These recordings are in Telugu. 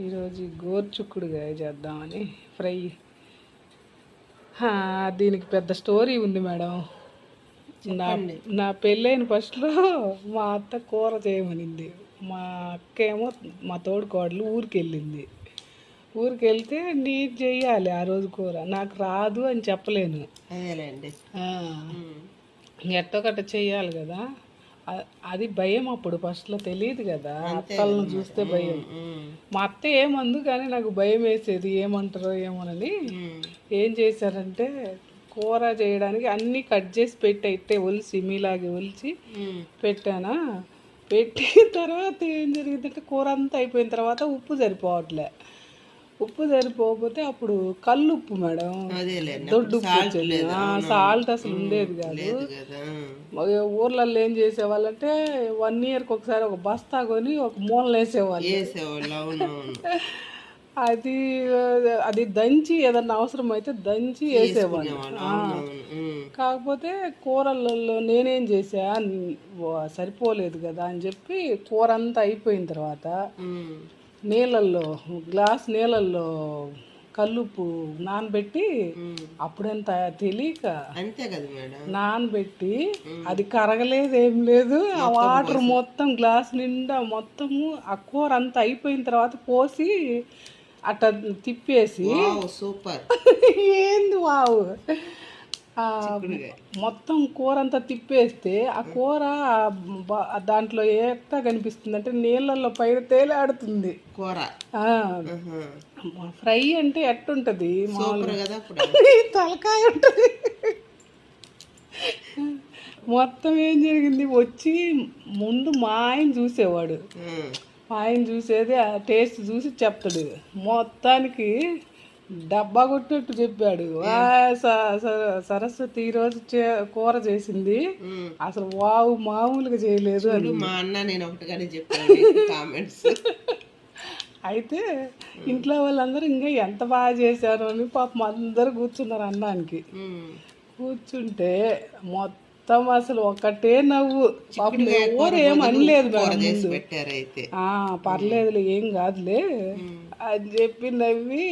ఈరోజు గోరుచుక్కుడుగాయ చేద్దామని ఫ్రై. దీనికి పెద్ద స్టోరీ ఉంది మేడం. నా నా పెళ్ళైన ఫస్ట్లో మా అత్త కూర చేయమనింది. మా అక్క ఏమో మా తోడుకోడలు ఊరికి వెళ్ళింది ఊరికి వెళ్తే నీకు చెయ్యాలి ఆ రోజు కూర. నాకు రాదు అని చెప్పలేను. అదేలేండి. ఆ, ఎట్టో గట్ట చెయ్యాలి కదా. అది భయం అప్పుడు ఫస్ట్లో తెలియదు కదా. అత్తలను చూస్తే భయం. మా అత్త ఏమందు కానీ నాకు భయం వేసేది ఏమంటారో ఏమోనని ఏం చేశారంటే కూర చేయడానికి అన్నీ కట్ చేసి పెట్టి అయితే ఒలిసి మీలాగే ఒలిచి. పెట్టానా? పెట్టి తర్వాత ఏం జరిగిందంటే కూర అంతా అయిపోయిన తర్వాత ఉప్పు సరిపోవట్లే. ఉప్పు సరిపోకపోతే అప్పుడు కళ్ళు ఉప్పు మేడం. దొడ్డు ఉప్పు వచ్చేది. సాల్ట్ అసలు ఉండేది కాదు. ఊర్లలో ఏం చేసేవాళ్ళంటే వన్ ఇయర్కి ఒకసారి ఒక బస్తా కొని ఒక మూలన వేసేవాళ్ళు. అది అది దంచి ఏదన్నా అవసరం అయితే దంచి వేసేవాళ్ళు. కాకపోతే కూరలలో నేనేం చేసా సరిపోలేదు కదా అని చెప్పి కూర అంతా అయిపోయిన తర్వాత నీళ్ళల్లో గ్లాస్ నీళ్ళల్లో కల్లుప్పు నానబెట్టి. అప్పుడంత తెలియక అంతే కదా మేడం. నానబెట్టి అది కరగలేదు ఏం లేదు. ఆ వాటర్ మొత్తం గ్లాస్ నిండా మొత్తము ఆ కూర అంతా అయిపోయిన తర్వాత పోసి అట్ట తిప్పేసి సూపర్. ఏంది వావు? మొత్తం కూర అంతా తిప్పేస్తే ఆ కూర దాంట్లో ఎట్లా కనిపిస్తుంది అంటే నీళ్ళల్లో పైన తేలాడుతుంది. కూర. ఫ్రై అంటే ఎట్టుంటది? తలకాయ ఉంటుంది. మొత్తం ఏం జరిగింది? వచ్చి ముందు మా ఆయన చూసేవాడు. ఆయన చూసేది ఆ టేస్ట్ చూసి చెప్తాడు మొత్తానికి డబ్బా కొట్టినట్టు చెప్పాడు. "వా, స- స- సరస్వతి ఈరోజు చే- కూర చేసింది. అసలు వావు మామూలుగా చేయలేదు అని మా అన్న నేను ఒకటిగానే చెప్పాను కామెంట్స్ అయితే ఇంట్లో వాళ్ళందరూ ఇంకా ఎంత బాగా చేశారు అని పాపం అందరూ కూర్చున్నారు అన్నానికి. కూర్చుంటే మొత్తం అసలు ఒకటే నవ్వు. పాపం ఎవరు ఏం అనలేదు పర్లేదులే ఏం కాదులే. అని చెప్పి నవ్వి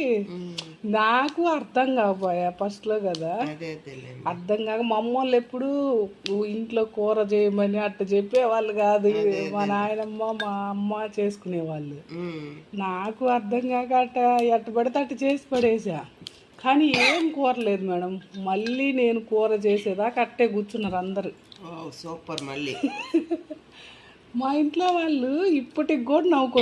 నాకు అర్థం కాకపోయా ఫస్ట్లో కదా. అర్థం కాక మా అమ్మోళ్ళు ఎప్పుడు ఇంట్లో కూర చేయమని అట్ట చెప్పేవాళ్ళు కాదు. మా నాయనమ్మ మా అమ్మ చేసుకునేవాళ్ళు. నాకు అర్థం కాక అట్ట ఎట్ట పడితే అట్ట చేసి పడేసా. కానీ ఏం కూర లేదు మేడం. మళ్ళీ నేను కూర చేసేదాకా అట్టే కూర్చున్నారు అందరు. సూపర్ మళ్ళీ. మా ఇంట్లో వాళ్ళు ఇప్పటికి కూడా నవ్వుకుంటారు